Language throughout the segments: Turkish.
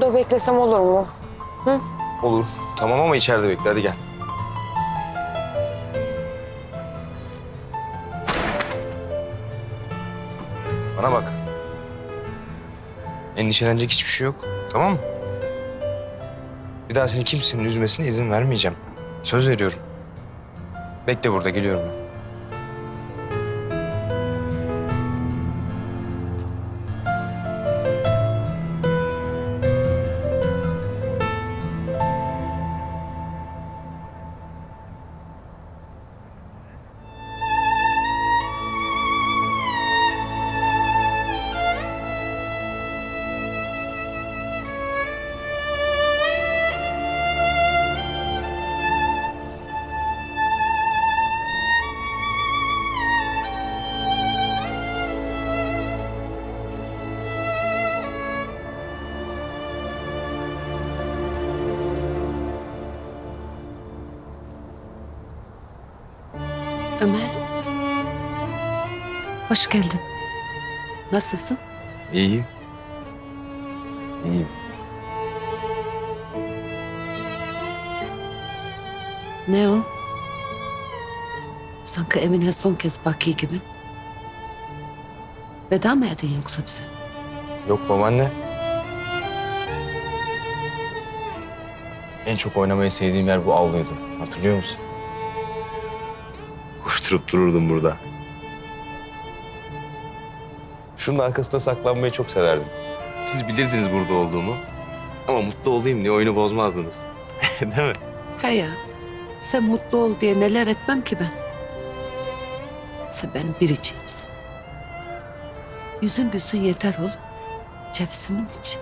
burada beklesem olur mu? Olur. Tamam ama içeride bekle. Hadi gel. Bana bak. Endişelenecek hiçbir şey yok. Tamam mı? Bir daha seni kimsenin üzmesine izin vermeyeceğim. Söz veriyorum. Bekle burada geliyorum ben. Ömer. Hoş geldin. Nasılsın? İyiyim. İyiyim. Ne o? Sanki Emine son kez Baki gibi. Veda mı edin yoksa bize? Yok babaanne. En çok oynamayı sevdiğim yer bu avluydu. Hatırlıyor musun? Koşturup dururdum burada. Şunun arkasında saklanmayı çok severdim. Siz bilirdiniz burada olduğumu. Ama mutlu olayım diye oyunu bozmazdınız. Değil mi? He ya. Sen mutlu ol diye neler etmem ki ben. Sen benim biricimsin. Yüzün gülsün yeter oğlum. Cevsimin için.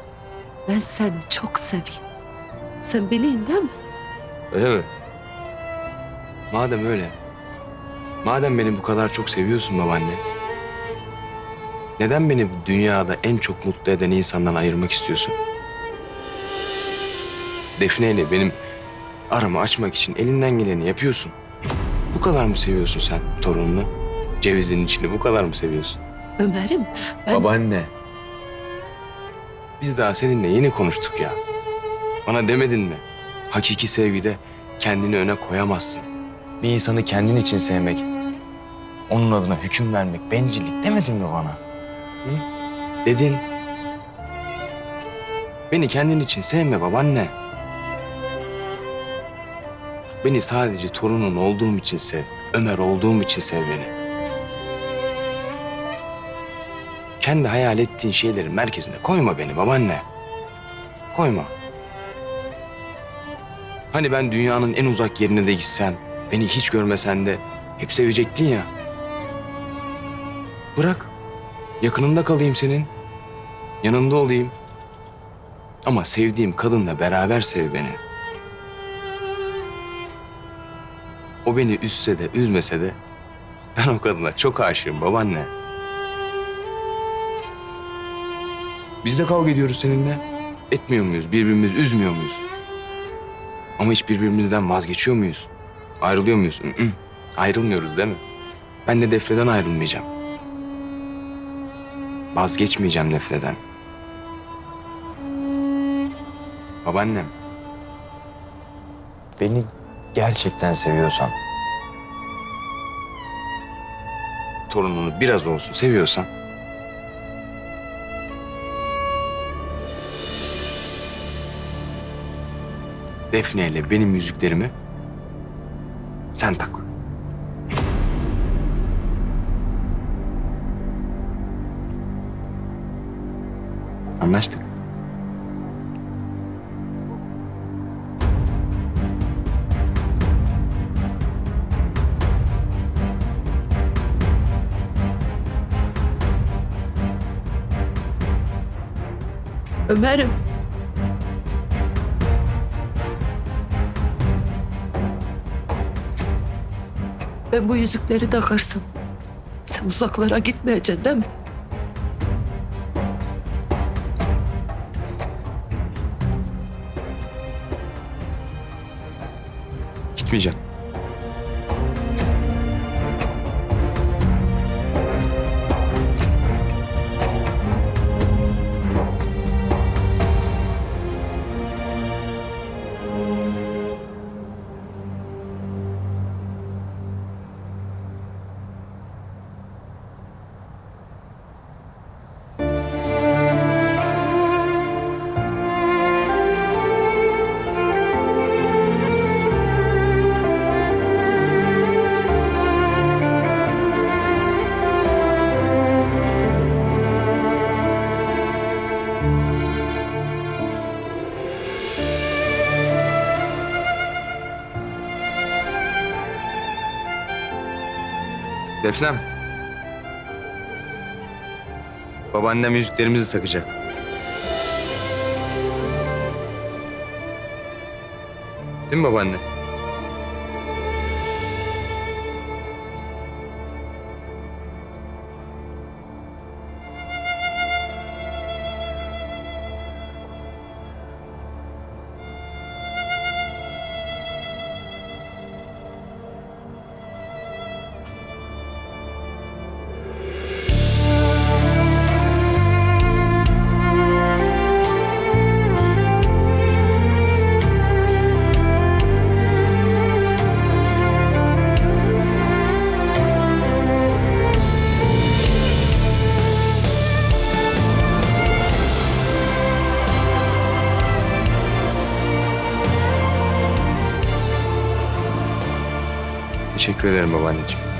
Ben seni çok seveyim. Sen bilin değil mi? Öyle mi? Madem öyle. Madem beni bu kadar çok seviyorsun babaanne. Neden beni dünyada en çok mutlu eden insandan ayırmak istiyorsun? Defne ile benim aramı açmak için elinden geleni yapıyorsun. Bu kadar mı seviyorsun sen torununu? Cevizin içini bu kadar mı seviyorsun? Ömer'im ben... Babaanne. Biz daha seninle yeni konuştuk ya. Bana demedin mi? Hakiki sevgide kendini öne koyamazsın. Bir insanı kendin için sevmek, onun adına hüküm vermek bencillik demedin mi bana? Hı? Dedin. Beni kendin için sevme babaanne. Beni sadece torunun olduğum için sev. Ömer olduğum için sev beni. Kendi hayal ettiğin şeylerin merkezine koyma beni babaanne. Koyma. Hani ben dünyanın en uzak yerine de gitsem, beni hiç görmesen de hep sevecektin ya. Bırak. Yakınında kalayım senin. Yanında olayım. Ama sevdiğim kadınla beraber sev beni. O beni üzse de üzmese de ben o kadına çok aşığım babaanne. Biz de kavga ediyoruz seninle. Etmiyor muyuz? Birbirimizi üzmüyor muyuz? Ama hiç birbirimizden vazgeçiyor muyuz? Ayrılıyor muyuz? Hı hı. Ayrılmıyoruz değil mi? Ben de Defne'den ayrılmayacağım. Vazgeçmeyeceğim Defne'den. Babaannem. Beni gerçekten seviyorsan... Torununu biraz olsun seviyorsan... Defne ile benim yüzüklerimi sen tak. Anlaştık. Ömer'im. Ben bu yüzükleri takarsam sen uzaklara gitmeyeceksin değil mi? Gitmeyeceğim. Defnem. Babaannem yüzüklerimizi takacak. Değil mi babaanne? Teşekkür ederim babaanneciğim.